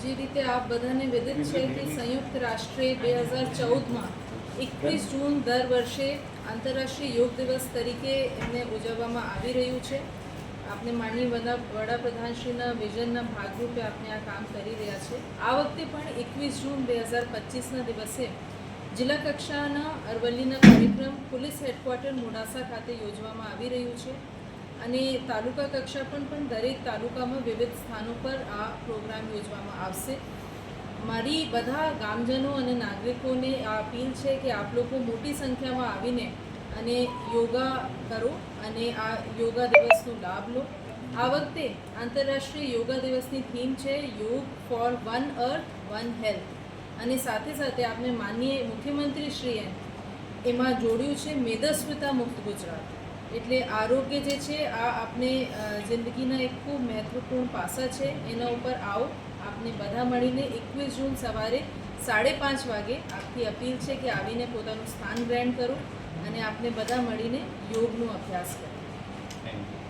જે રીતે આપ બધાને વિદિત છે કે સંયુક્ત રાષ્ટ્રે બે હજાર ચૌદમાં એકવીસ જૂન દર વર્ષે આંતરરાષ્ટ્રીય યોગ દિવસ તરીકે એમને ઉજવવામાં આવી રહ્યું છે. આપને માનનીય વડા વડાપ્રધાનશ્રીના વિઝનના ભાગરૂપે આપણે આ કામ કરી રહ્યા છે. આ વખતે પણ એકવીસ જૂન બે હજાર પચીસના દિવસે જિલ્લા કક્ષાના અરવલ્લીના કાર્યક્રમ પોલીસ હેડક્વાર્ટર મોડાસા ખાતે યોજવામાં આવી રહ્યું છે. અને તાલુકા કક્ષા પણ પણ દરેક તાલુકામાં વિવિધ સ્થાનો પર આ પ્રોગ્રામ યોજવામાં આવશે. મારી બધા ગામજનો અને નાગરિકોને આ અપીલ છે કે આપ લોકો મોટી સંખ્યામાં આવીને અને યોગા કરો અને આ યોગા દિવસનો લાભ લો. આ વખતે આંતરરાષ્ટ્રીય યોગા દિવસની થીમ છે yoga for one earth, one health. અને સાથે સાથે આપણે માનનીય મુખ્યમંત્રીશ્રીએ એમાં જોડ્યું છે મેદસ્વીતા મુક્ત ગુજરાત. એટલે આરોગ્ય જે છે, આ આપણે જિંદગીના એક ખૂબ મહત્વપૂર્ણ પાસા છે. એના ઉપર આવો. આપને બધા મળીને એકવીસ જૂન સવારે સાડે પાંચ વાગે આપથી અપીલ છે કે આવીને પોતાનું સ્થાન ગ્રહણ કરો અને આપણે બધા મળીને યોગનો અભ્યાસ કરો. Thank you.